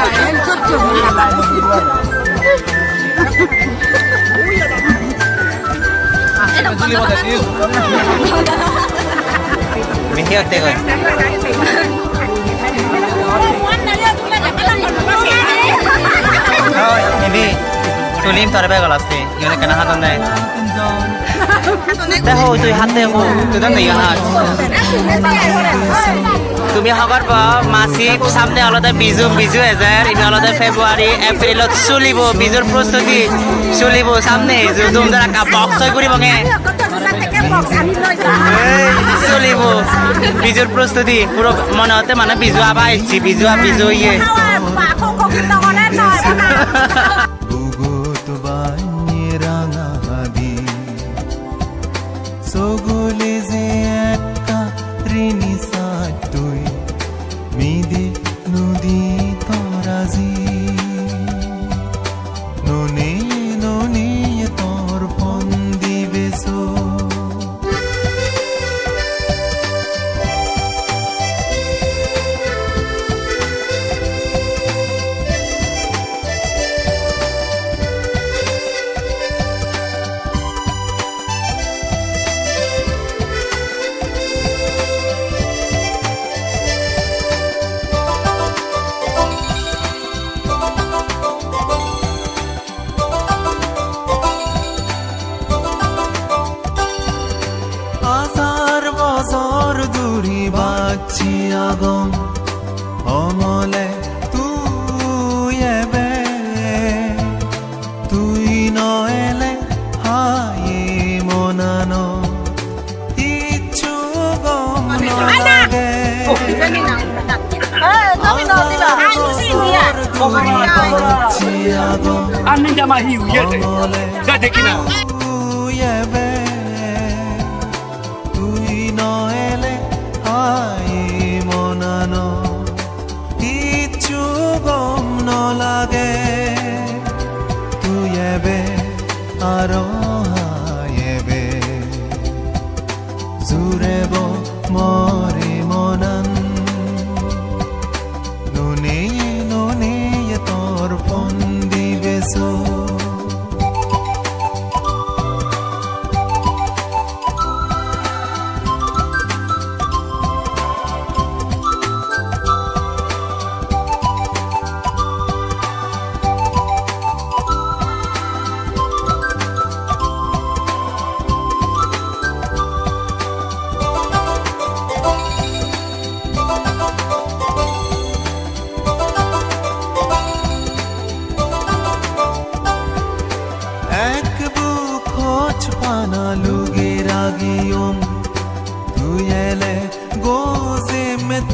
ไหลให้จุมัไม่เที่ยวเตะเลยเฮ้ยนี่ 졸림 다르 배가 났어. তুমি হবার পর মাসি সামনে আলাদা বিজু বিজু এজার ইনি আলাদা ফেব্রুয়ারি এপ্রিলত চলিব বিজুর প্রস্তুতি চলিব সামনে জুম দ্বারা বক্স হৈ কৰিব গে চলিব বিজুর প্রস্তুতি পুরো মনে হতে মানে বিজু আবার এসছি বিজু বিজু ইয়ে বাচ্ছি আগম Amin da mahiu yede. অমলে Da dekina. তুই এবে তুই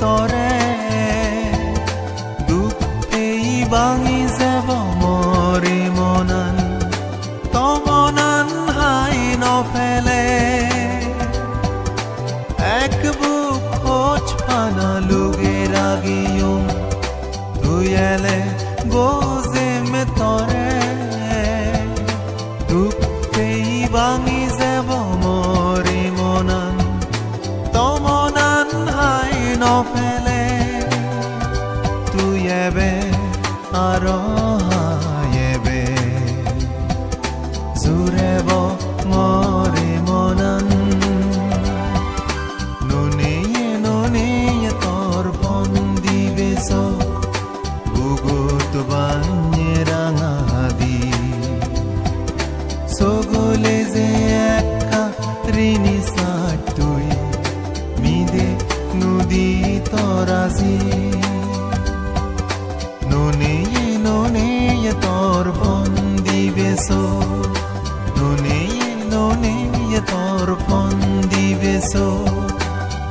তরে আর হায়েবে জুৰেব মৰে মনান। নুনেয়ে নুনেয়ে তোর ফোন দিবেছ বুগুত বান্যে রাঙাদি সগলে যে একা ঋণী সাটুই মিদে নদী তরাজি ননেয়ে তোর বন্দি বেসো ননেয়ে ননেয়ে তোর বন্দি বেসো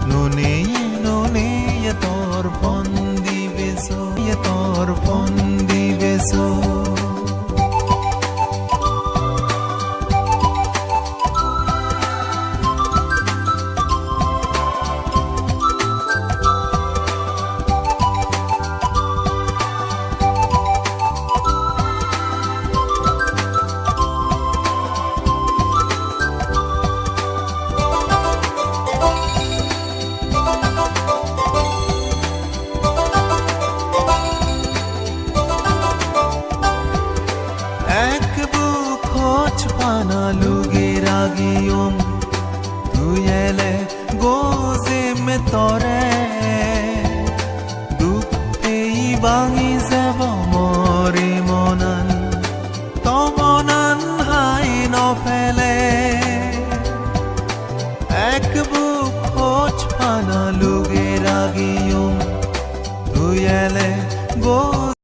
ননেয়ে ননেয়ে তোর বন্দি বেসো তোর ফোন से मैं तोरे डूबते ही बांगी